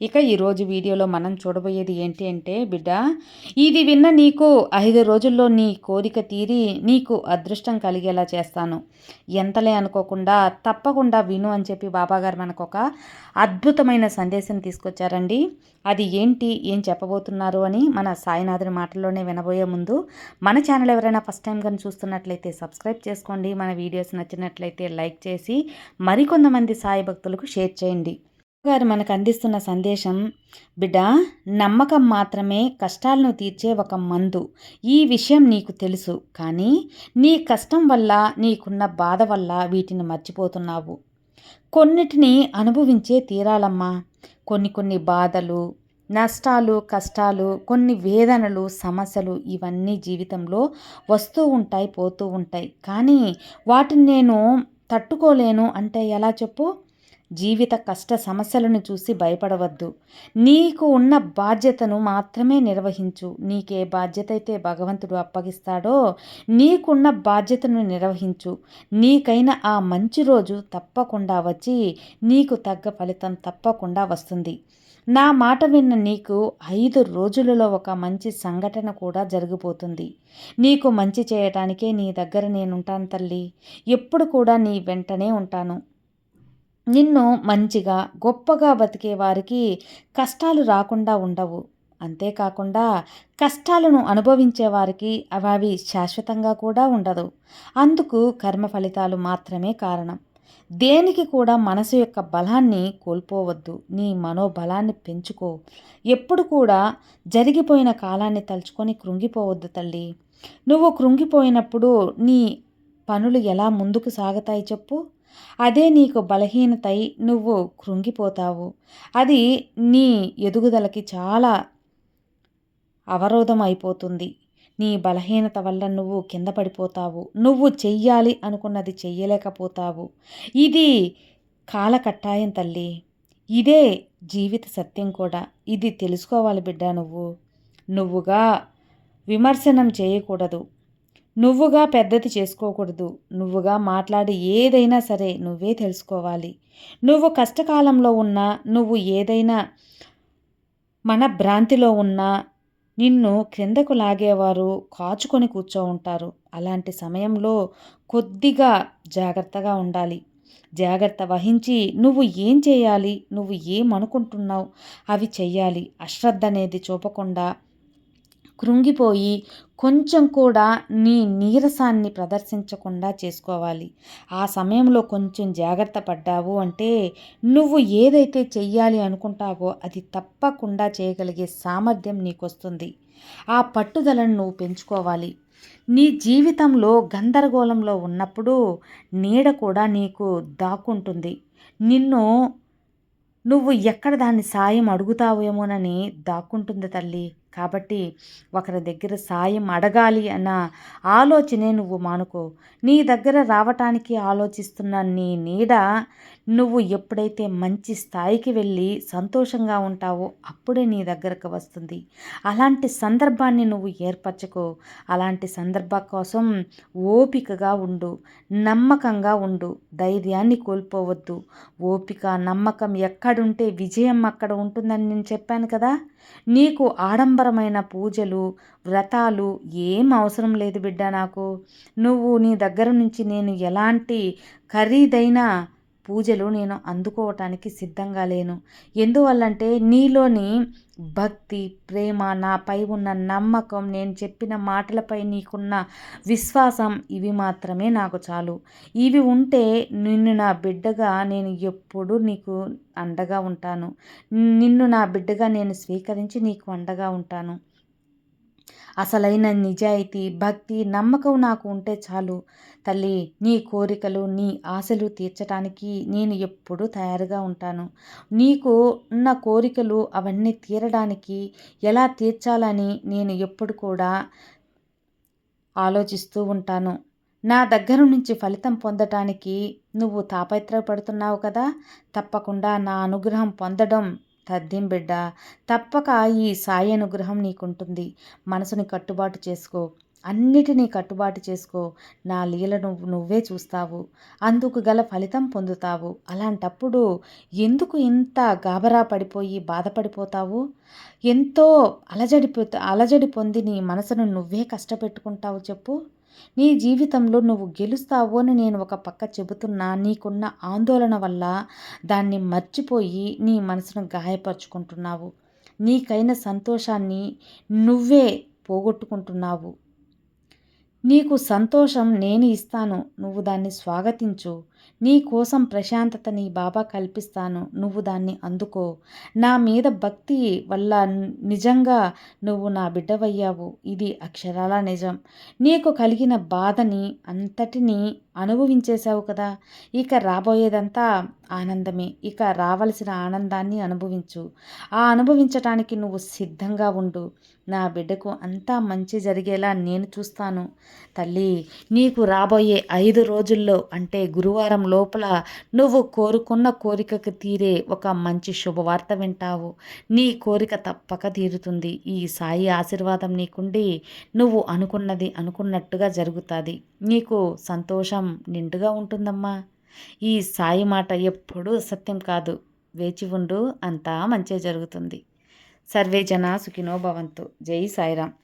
ఇక ఈరోజు వీడియోలో మనం చూడబోయేది ఏంటి అంటే బిడ్డ ఇది విన్న నీకు ఐదు రోజుల్లో నీ కోరిక తీరి నీకు అదృష్టం కలిగేలా చేస్తాను. ఎంతలే అనుకోకుండా తప్పకుండా విను అని చెప్పి బాబాగారు మనకు ఒక అద్భుతమైన సందేశం తీసుకొచ్చారండి. అది ఏంటి ఏం చెప్పబోతున్నారు అని మన సాయినాథుని మాటల్లోనే వినబోయే ముందు మన ఛానల్ ఎవరైనా ఫస్ట్ టైం కానీ చూస్తున్నట్లయితే సబ్స్క్రైబ్ చేసుకోండి. మన వీడియోస్ నచ్చినట్లయితే లైక్ చేసి మరికొంతమంది సాయి భక్తులకు షేర్ చేయండి. గారు మనకు అందిస్తున్న సందేశం బిడ్డ నమ్మకం మాత్రమే కష్టాలను తీర్చే ఒక మందు. ఈ విషయం నీకు తెలుసు కానీ నీ కష్టం వల్ల నీకున్న బాధ వల్ల వీటిని మర్చిపోతున్నావు. కొన్నిటిని అనుభవించే తీరాలమ్మా. కొన్ని కొన్ని బాధలు నష్టాలు కష్టాలు కొన్ని వేదనలు సమస్యలు ఇవన్నీ జీవితంలో వస్తూ ఉంటాయి పోతూ ఉంటాయి. కానీ వాటిని నేను తట్టుకోలేను అంటే ఎలా చెప్పు? జీవిత కష్ట సమస్యలను చూసి భయపడవద్దు. నీకు ఉన్న బాధ్యతను మాత్రమే నిర్వహించు. నీకే బాధ్యత అయితే భగవంతుడు అప్పగిస్తాడో నీకున్న బాధ్యతను నిర్వహించు. నీకైన ఆ మంచి రోజు తప్పకుండా వచ్చి నీకు తగ్గ ఫలితం తప్పకుండా వస్తుంది. నా మాట విన్న నీకు ఐదు రోజులలో ఒక మంచి సంఘటన కూడా జరిగిపోతుంది. నీకు మంచి చేయటానికే నీ దగ్గర నేనుంటాను తల్లి. ఎప్పుడు కూడా నీ వెంటనే ఉంటాను. నిన్ను మంచిగా గొప్పగా బతికే వారికి కష్టాలు రాకుండా ఉండవు. అంతేకాకుండా కష్టాలను అనుభవించే వారికి అవి శాశ్వతంగా కూడా ఉండదు. అందుకు కర్మ ఫలితాలు మాత్రమే కారణం. దేనికి కూడా మనసు యొక్క బలాన్ని కోల్పోవద్దు. నీ మనోబలాన్ని పెంచుకో. ఎప్పుడు కూడా జరిగిపోయిన కాలాన్ని తలుచుకొని కృంగిపోవద్దు తల్లి. నువ్వు కృంగిపోయినప్పుడు నీ పనులు ఎలా ముందుకు సాగుతాయి చెప్పు. అదే నీకు బలహీనతై నువ్వు కృంగిపోతావు. అది నీ ఎదుగుదలకి చాలా అవరోధం అయిపోతుంది నీ బలహీనత వల్ల నువ్వు కింద పడిపోతావు. నువ్వు చెయ్యాలి అనుకున్నది చెయ్యలేకపోతావు. ఇది కాలకట్టాయం తల్లి. ఇదే జీవిత సత్యం కూడా. ఇది తెలుసుకోవాలి బిడ్డ నువ్వు. నువ్వుగా విమర్శనం చేయకూడదు. నువ్వుగా పెద్దది చేసుకోకూడదు. నువ్వుగా మాట్లాడి ఏదైనా సరే నువ్వే తెలుసుకోవాలి. నువ్వు కష్టకాలంలో ఉన్నా నువ్వు ఏదైనా మన భ్రాంతిలో ఉన్నా నిన్ను క్రిందకు లాగేవారు కాచుకొని కూర్చో ఉంటారు. అలాంటి సమయంలో కొద్దిగా జాగ్రత్తగా ఉండాలి. జాగ్రత్త వహించి నువ్వు ఏం చేయాలి నువ్వు ఏమనుకుంటున్నావు అవి చెయ్యాలి. అశ్రద్ధ అనేది చూపకుండా కృంగిపోయి కొంచెం కూడా నీ నీరసాన్ని ప్రదర్శించకుండా చేసుకోవాలి. ఆ సమయంలో కొంచెం జాగ్రత్త పడ్డావు అంటే నువ్వు ఏదైతే చెయ్యాలి అనుకుంటావో అది తప్పకుండా చేయగలిగే సామర్థ్యం నీకొస్తుంది. ఆ పట్టుదలను నువ్వు పెంచుకోవాలి. నీ జీవితంలో గందరగోళంలో ఉన్నప్పుడు నీడ కూడా నీకు దాక్కుంటుంది. నిన్ను నువ్వు ఎక్కడ దాన్ని సాయం అడుగుతావేమోనని దాక్కుంటుంది తల్లి. కాబట్టి ఒకరి దగ్గర సాయం అడగాలి అన్న ఆలోచనే నువ్వు మానుకో. నీ దగ్గర రావటానికి ఆలోచిస్తున్న నీ నీడ నువ్వు ఎప్పుడైతే మంచి స్థాయికి వెళ్ళి సంతోషంగా ఉంటావో అప్పుడే నీ దగ్గరకు వస్తుంది. అలాంటి సందర్భాన్ని నువ్వు ఏర్పరచుకో. అలాంటి సందర్భం కోసం ఓపికగా ఉండు. నమ్మకంగా ఉండు. ధైర్యాన్ని కోల్పోవద్దు. ఓపిక నమ్మకం ఎక్కడుంటే విజయం అక్కడ ఉంటుందని నేను చెప్పాను కదా? నీకు ఆడంబరమైన పూజలు వ్రతాలు ఏం అవసరం లేదు బిడ్డ నాకు. నువ్వు నీ దగ్గర నుంచి నేను ఎలాంటి ఖరీదైన పూజలు నేను అందుకోవటానికి సిద్ధంగా లేను. ఎందువల్లంటే నీలోని భక్తి ప్రేమ నాపై ఉన్న నమ్మకం నేను చెప్పిన మాటలపై నీకున్న విశ్వాసం ఇవి మాత్రమే నాకు చాలు. ఇవి ఉంటే నిన్ను నా బిడ్డగా నేను ఎప్పుడు నీకు అండగా ఉంటాను. నిన్ను నా బిడ్డగా నేను స్వీకరించి నీకు అండగా ఉంటాను. అసలైన నిజాయితీ భక్తి నమ్మకం నాకు ఉంటే చాలు. తల్లి నీ కోరికలు నీ ఆశలు తీర్చడానికి నేను ఎప్పుడూ తయారుగా ఉంటాను. నీకు ఉన్న కోరికలు అవన్నీ తీరడానికి ఎలా తీర్చాలని నేను ఎప్పుడు కూడా ఆలోచిస్తూ ఉంటాను. నా దగ్గర నుంచి ఫలితం పొందటానికి నువ్వు తాపత్రయపడుతున్నావు కదా? తప్పకుండా నా అనుగ్రహం పొందడం తద్దిం బిడ్డ తప్పక ఈ సాయి అనుగ్రహం నీకుంటుంది. మనసుని కట్టుబాటు చేసుకో. అన్నిటినీ కట్టుబాటు చేసుకో. నా లీలను నువ్వే చూస్తావు. అందుకు గల ఫలితం పొందుతావు. అలాంటప్పుడు ఎందుకు ఇంత గాబరా పడిపోయి బాధపడిపోతావు? ఎంతో అలజడి అలజడి పొంది నీ మనసును నువ్వే కష్టపెట్టుకుంటావు చెప్పు. నీ జీవితంలో నువ్వు గెలుస్తావు అని నేను ఒక పక్క చెబుతున్నా నీకున్న ఆందోళన వల్ల దాన్ని మర్చిపోయి నీ మనసును గాయపరుచుకుంటున్నావు. నీకైన సంతోషాన్ని నువ్వే పోగొట్టుకుంటున్నావు. నీకు సంతోషం నేను ఇస్తాను నువ్వు దాన్ని స్వాగతించు. నీ కోసం ప్రశాంతత నీ బాబా కల్పిస్తాను నువ్వు దాన్ని అందుకో. నా మీద భక్తి వల్ల నిజంగా నువ్వు నా బిడ్డవయ్యావు. ఇది అక్షరాల నిజం. నీకు కలిగిన బాధని అంతటినీ అనుభవించేశావు కదా. ఇక రాబోయేదంతా ఆనందమే. ఇక రావలసిన ఆనందాన్ని అనుభవించు. ఆ అనుభవించటానికి నువ్వు సిద్ధంగా ఉండు. నా బిడ్డకు అంతా మంచి జరిగేలా నేను చూస్తాను. తల్లి నీకు రాబోయే ఐదు రోజుల్లో అంటే గురువారం లోపల నువ్వు కోరుకున్న కోరికకు తీరే ఒక మంచి శుభవార్త వింటావు. నీ కోరిక తప్పక తీరుతుంది. ఈ సాయి ఆశీర్వాదం నీకుండి నువ్వు అనుకున్నది అనుకున్నట్టుగా జరుగుతుంది. నీకు సంతోషం నిండుగా ఉంటుందమ్మా. ఈ సాయి మాట ఎప్పుడూ సత్యం కాదు. వేచి ఉండు అంతా మంచే జరుగుతుంది. సర్వే జన సుఖినో భవంతు. జై సాయిరామ్.